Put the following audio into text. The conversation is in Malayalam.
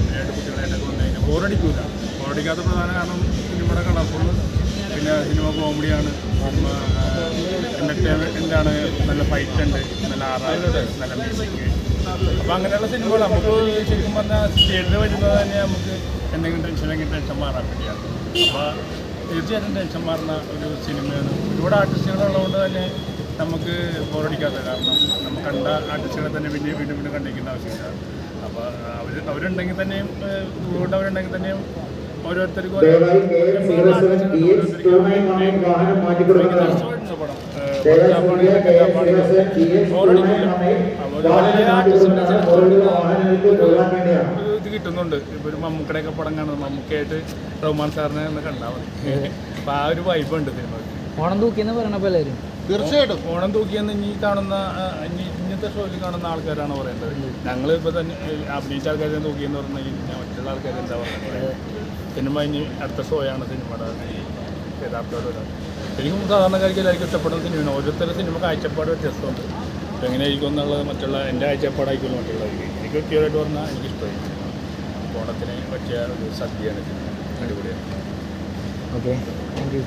ഫാമിലിയായിട്ട് കുട്ടികളായിട്ടൊക്കെ വന്നു കഴിഞ്ഞാൽ ബോറടിക്കാത്ത പ്രധാന കാരണം സിനിമയുടെ കളർഫുൾ പിന്നെ സിനിമ കോമഡിയാണ്. സിനിമ എന്റർടൈൻമെന്റ് ആണ് നല്ല ഫൈറ്റ് ഉണ്ട് നല്ല ആറാറുണ്ട് നല്ല മ്യൂസിക്. അപ്പോൾ അങ്ങനെയുള്ള സിനിമകൾ നമുക്ക് ശരിക്കും പറഞ്ഞാൽ തിയേറ്ററിൽ വരുന്നത് തന്നെ നമുക്ക് എന്തെങ്കിലും ടെൻഷനെങ്കിൽ ടെൻഷൻ മാറാൻ വേണ്ടിയാണ് അപ്പോൾ തീർച്ചയായിട്ടും ടെൻഷൻ മാറുന്ന ഒരു സിനിമയാണ്. ഒരുപാട് ആർട്ടിസ്റ്റുകളുള്ളതുകൊണ്ട് തന്നെ നമുക്ക് ബോറടിക്കാത്ത കാരണം കണ്ട ആർട്ടിസ്റ്റുകളെ തന്നെ വീണ്ടും വീണ്ടും വീണ്ടും കണ്ടിരിക്കേണ്ട ആവശ്യമില്ല അപ്പോൾ അവർ അവരുണ്ടെങ്കിൽ തന്നെയും കൂടെ അവരുണ്ടെങ്കിൽ തന്നെയും ഓരോരുത്തർക്കും ഇത് കിട്ടുന്നുണ്ട് ഇപ്പൊ ഒരു മമ്മൂക്കടയൊക്കെ പടം കാണുന്നത് മമ്മൂക്കയായിട്ട് റഹ്മാൻ സാറിനെ ഒന്ന് കണ്ടാൽ മതി അപ്പൊ ആ ഒരു വൈബ് ഉണ്ട് സിനിമയ്ക്ക് ഓണം തൂക്കിയെന്ന് പറയണ പോലെ തീർച്ചയായിട്ടും ഓണം തൂക്കിയെന്ന് ഇനി കാണുന്ന ഇനി ഇന്നത്തെ ഷോയിൽ കാണുന്ന ആൾക്കാരാണ് പറയേണ്ടത്. ഞങ്ങൾ ഇപ്പോൾ തന്നെ അഭിനയിച്ച ആൾക്കാരെ തൂക്കിയെന്ന് പറഞ്ഞു കഴിഞ്ഞാൽ മറ്റുള്ള ആൾക്കാർ എന്താ പറയുന്നത്? സിനിമ ഇനി അടുത്ത ഷോയാണ് സിനിമയുടെ ഈ യഥാർത്ഥ ശരിക്കും സാധാരണക്കാർക്ക് എല്ലാവർക്കും ഇഷ്ടപ്പെടുന്ന സിനിമയാണ്. ഓരോരുത്തരുടെ സിനിമ കാഴ്ചപ്പാട് വ്യത്യസ്തമുണ്ട് അപ്പോൾ എങ്ങനെയായിരിക്കും എന്നുള്ളത് മറ്റുള്ള എന്റെ കാഴ്ചപ്പാടായിരിക്കും മറ്റുള്ളവർക്ക് എനിക്ക് വ്യക്തിപരമായിട്ട് പറഞ്ഞാൽ എനിക്ക് ഇഷ്ടമായി ഓണത്തിന് പറ്റിയ ഒരു സദ്യയാണ് സിനിമ. അടിപൊളിയാണ്. ഓക്കെ. Thank you